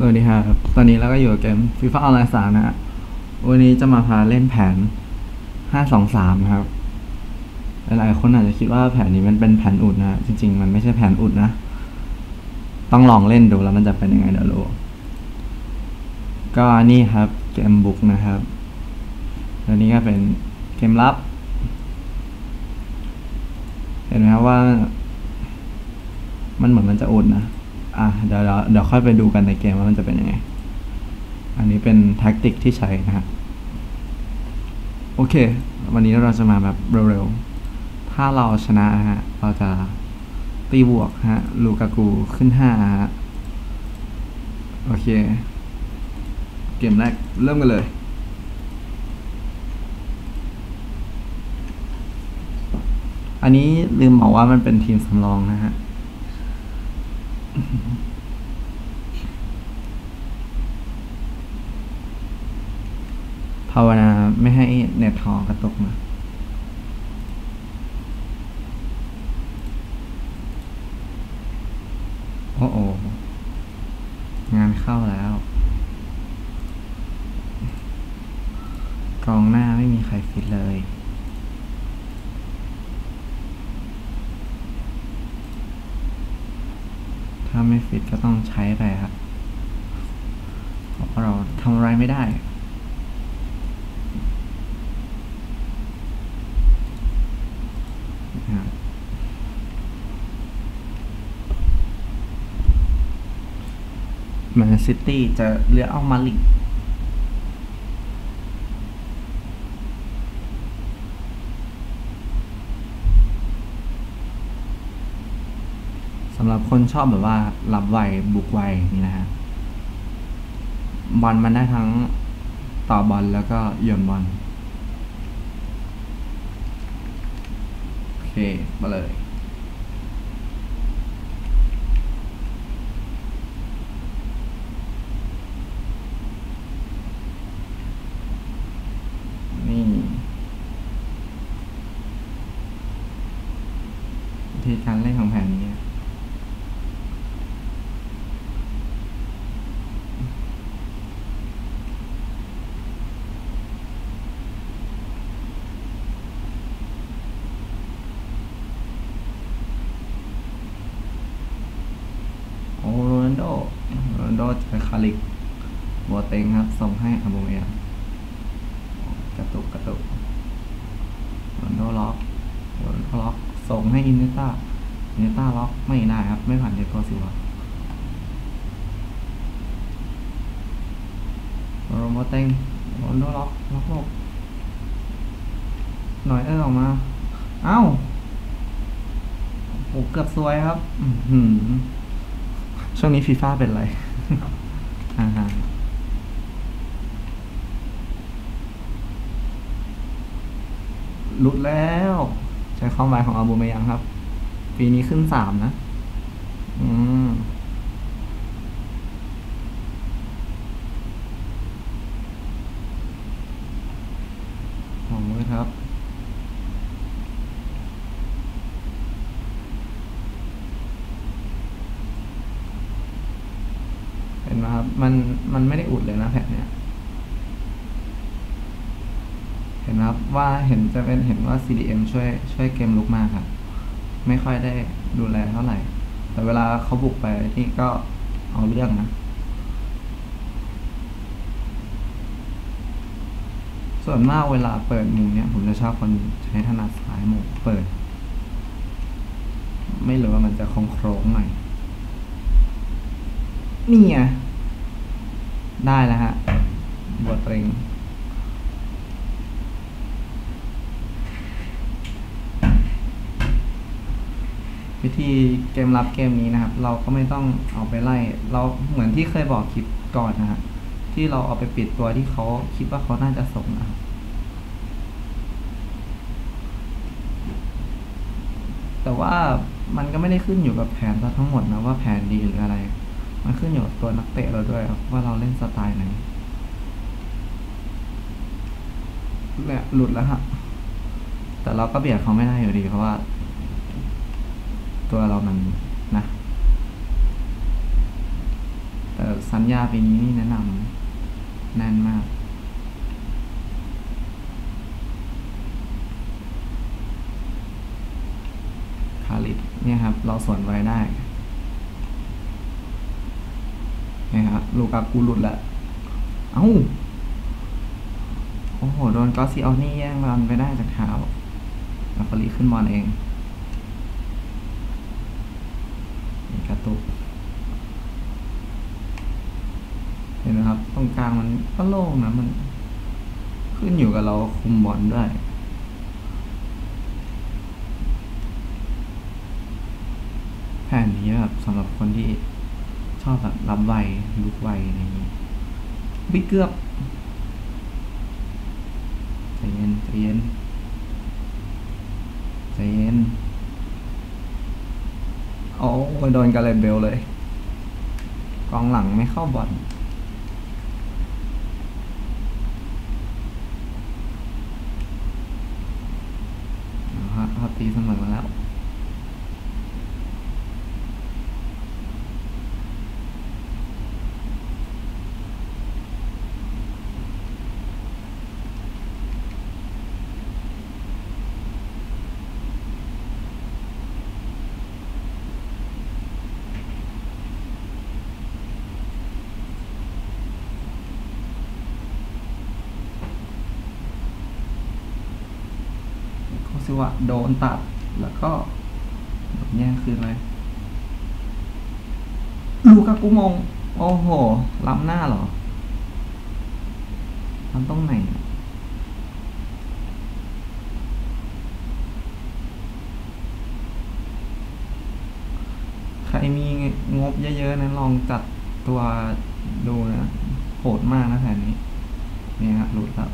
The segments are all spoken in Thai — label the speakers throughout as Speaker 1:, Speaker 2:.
Speaker 1: สวัสดีครับ ตอนนี้เราก็อยู่กับเกม FIFA Online 3นะฮะ วันนี้จะมาพาเล่นแผน 523 นะครับ หลายๆคนอาจจะคิดว่าแผนนี้มันเป็นแผนอุดนะ จริง ๆ มันไม่ใช่แผนอุดนะ ต้องลองเล่นดูแล้วมันจะเป็นยังไงเดี๋ยวรู้ ก็นี่ครับเกมบุกนะครับแล้วนี้ก็เป็นเกมลับ เห็นไหมครับว่า มันเหมือนมันจะอุดนะ อะเดี๋ยวเราเดี๋ยวค่อยไปดูกันในเกมว่ามันจะเป็นยังไง อันนี้เป็นแท็กติกที่ใช้นะฮะ โอเค วันนี้เราจะมาแบบเร็วๆ ถ้าเราชนะนะฮะ เราจะตีบวกฮะ ลูกากูขึ้นห้าฮะ โอเค เกมแรกเริ่มกันเลยอันนี้ลืมบอกว่ามันเป็นทีมสำรองนะฮะ ภาวนาไม่ให้เน็ตทอกระตกมาโอ้โองานเข้าแล้ว กองหน้าไม่มีใครฟิตเลย ถ้าไม่ฟิตก็ต้อง ใช้ไปครับเพราะเราทำอะไรไม่ได้ แมนซิตี้จะเลือกเอามาลิก สำหรับคนชอบแบบว่ารับไวบุกไวนี่นะฮะบอลมันได้ทั้งต่อบอลแล้วก็โยนบอลโอเคมาเลยนี่วิธีการเล่นของแผนนี้ โอ้ โรนโดโรนัลโดเจอคาลิกโบเต็งครับ ส่งให้อาโบเมียกระตุกกระตุกโรนโดล็อกโรนโดล็อก ส่งให้อินเนต้าอินเนต้าล็อกไม่ได้ครับ ไม่ผ่านเดโกซิวาโรโมเต็งโรนโดล็อกล็อกโลกหน่อยเออออกมา เอ้าโอ้เกือบซวยครับ อื ช่วงนี้ฟีฟ่าเป็นไรอ่าฮะหลุดแล้ว ใช้ความไวของอาบูเมยังครับ ปีนี้ขึ้นสามนะ อืม หอมเลยครับ เห็นไหมครับ มันไม่ได้อุดเลยนะแผ่นเนี้ยเห็นไหมครับว่าเห็นจะเป็นเห็นว่า CDM ช่วยช่วยเกมลุกมากครับ ไม่ค่อยได้ดูแลเท่าไหร่ แต่เวลาเขาบุกไปนี่ก็เอาเรื่องนะส่วนมากเวลาเปิดมุมเนี้ยผมจะชอบคนใช้ถนัดซ้ายมุมเปิด ไม่รู้ว่ามันจะโค้งๆหน่อยนี่ไง ได้แล้วฮะบวเตรงวิธีเกมรับเกมนี้นะครับ เราก็ไม่ต้องเอาไปไล่ เราเหมือนที่เคยบอกคลิปก่อนนะฮะที่เราเอาไปปิดตัวที่เขาคิดว่าเขาน่าจะส่งนะครับแต่ว่ามันก็ไม่ได้ขึ้นอยู่กับแผนเราทั้งหมดนะว่าแผนดีหรืออะไร มันขึ้นอยู่กับตัวนักเตะเราด้วยครับว่าเราเล่นสไตล์ไหนเนี่ยหลุดแล้วฮะแต่เราก็เบียดเขาไม่ได้อยู่ดีเพราะว่า ตัวเรามันนะ แต่สัญญาปีนี้นี่แนะนำแน่นมากคาริดเนี่ยครับ เราสวนไว้ได้เนี่ยครับลูกากูหลุดล้วเอ้า โอ้โห โดนก็ซีเอานี่แย่งบอลไปได้จากเท้าแล้วฟรีขึ้นบอลเองกระตุก เห็นไหมครับ ตรงกลางมันก็โล่งนะ มัน ขึ้นอยู่กับเราคุมบอลด้วยแผนนี้แบบสำหรับคนที่ ชอบแบบรับไวลุกไวอะไรอย่างนี้บิ๊กเกือบใจเย็นใจเย็นใจเย็นโอ้โดนกาเลตเบลเลย กองหลังไม่เข้าบอลเอาฮะเขาตีเสมอแล้ว เขาสิว่าโดนตัด แล้วก็โดนแย่งคืนเลย ลูกากุมง โอ้โห ล้ำหน้าเหรอล้ำตรงไหนอะใครมีงบเยอะๆนะลองจัดตัวดูนะโหดมากนะแผนนี้เนี่ยฮะหลุดแล้ว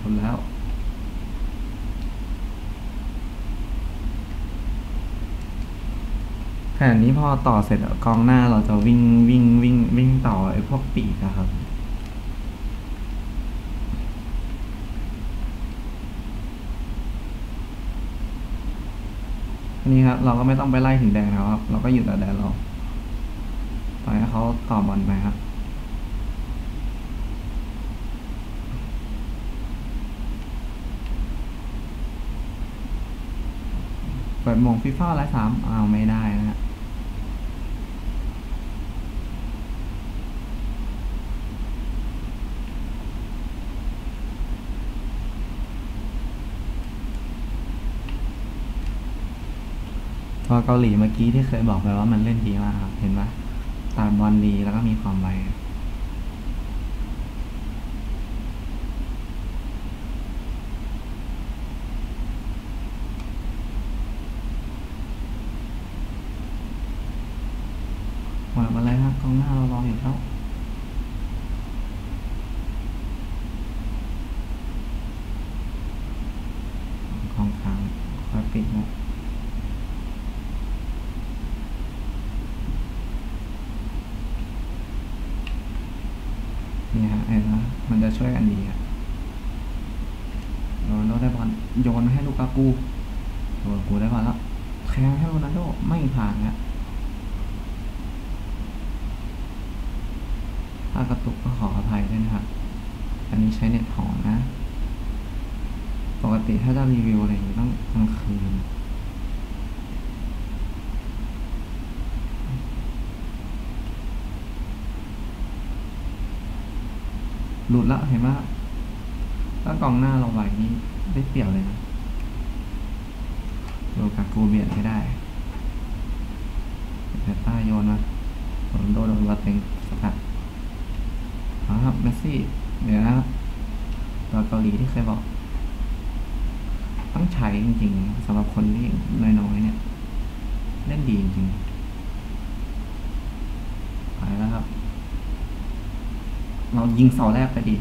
Speaker 1: หลุดแล้ว แผนนี้พอต่อเสร็จกองหน้าเราจะวิ่งวิ่งวิ่งวิ่งต่อไอ้พวกปีกอะครับนี้ครับเราก็ไม่ต้องไปไล่ถึงแดงแล้วครับ เราก็อยู่แต่แดนเราปล่อยให้เขาต่อบอลไปครับ เปิดมงฟีฟ่าไลฟ์สามเอาไม่ได้นะฮะ ตัวเกาหลีเมื่อกี้ที่เคยบอกไปว่ามันเล่นดีมากครับ เห็นไหมตามบอลดีแล้วก็มีความไวหมดอะไรครับกองหน้าเรารออยู่แล้วกองกลางคอยปิดมดนี่ฮะ เห็นไหมมันจะช่วยกันดีอะโรนโดได้บอลโยนมาให้ลูกากูลูกากูได้บอลแล้วแทงให้โรนัลโดไม่ผ่านอะถ้ากระตุกก็ขออภัยด้วยนะครับ อันนี้ใช้เน็ตหอมนะ ปกติถ้าจะรีวิวอะไรอย่างนี้ต้องกลางคืน หลุดแล้วเห็นไหมถ้ากองหน้าเราไหวนี่ได้เปรียบเลยนะโลกากูเบียดไม่ได้แต่ต้าโยนมาโรนโดโดนวัดเต็งสกัดครับเมสซี่เดี๋ยวนะครับตัวเกาหลีที่เคยบอก ต้องใช้จริงๆสำหรับคนที่น้อยๆเนี่ย เล่นดีจริงๆไปแล้วครับ เรายิงเสาแรกไปดี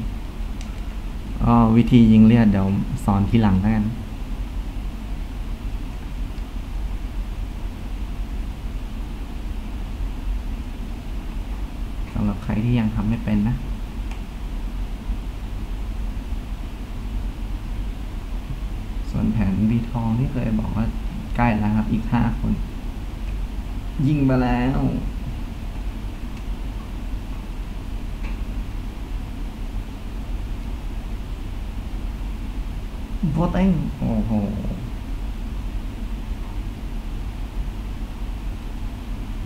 Speaker 1: อ๋อวิธียิงเลียดเดี๋ยวสอนทีหลังแล้วกันสำหรับใครที่ยังทำไม่เป็นนะส่วนแผนบีทองที่เคยบอกว่าใกล้แล้วครับ อีกห้าคน ยิงไปแล้ว โพเต้งโอ้โห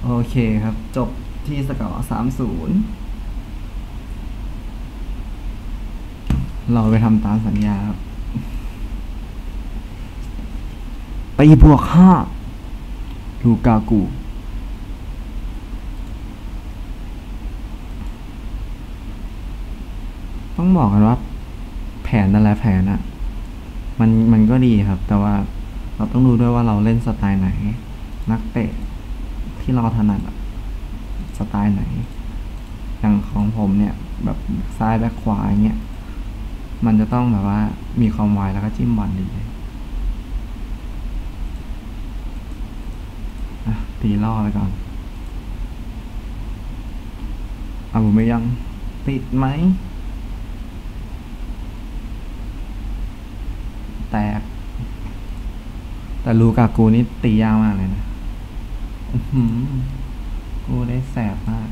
Speaker 1: โอเคครับ จบที่สกอร์สามศูนย์เราไปทำตามสัญญาครับไปบวกห้าลูกากูต้องบอกกันว่า แผนแต่ละแผนอะ มันมันก็ดีครับ แต่ว่าเราต้องดูด้วยว่าเราเล่นสไตล์ไหน นักเตะที่เราถนัดสไตล์ไหน อย่างของผมเนี่ย แบบซ้ายแบ็คขวาอย่างเงี้ยมันจะต้องแบบว่ามีความไวแล้วก็จิ้มบอลดีเลอะตีล่อไปก่อนอาบุไม่ยัง ติดไหม แตก แต่ลูกากูนี่ตียากมากเลยนะกูได้แสบมาก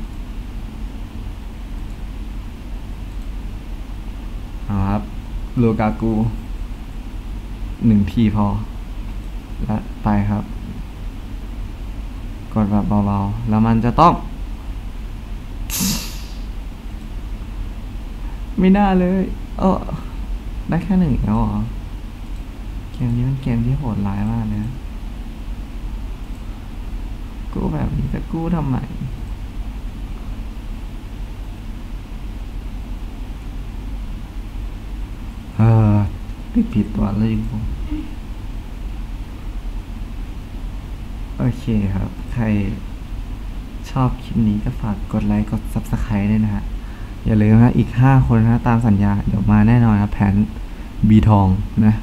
Speaker 1: เอาครับ ลูกากู หนึ่งทีพอ และไปครับ กดแบบเบาๆ แล้วมันจะต้อง ไม่น่าเลย เออได้แค่หนึ่งแล้วเหรอ เกมนี้มันเกมที่โหดร้ายมากเนะ กู้แบบนี้จะกู้ทำไมเออติดผิดตัวเลยกูโอเคครับ ใครชอบคลิปนี้ก็ฝากกดไลค์ กด Subscribe ด้วยนะฮะ อย่าลืมนะ อีกห้าคนนะ ตามสัญญา เดี๋ยวมาแน่นอนครับแผนบีทองนะ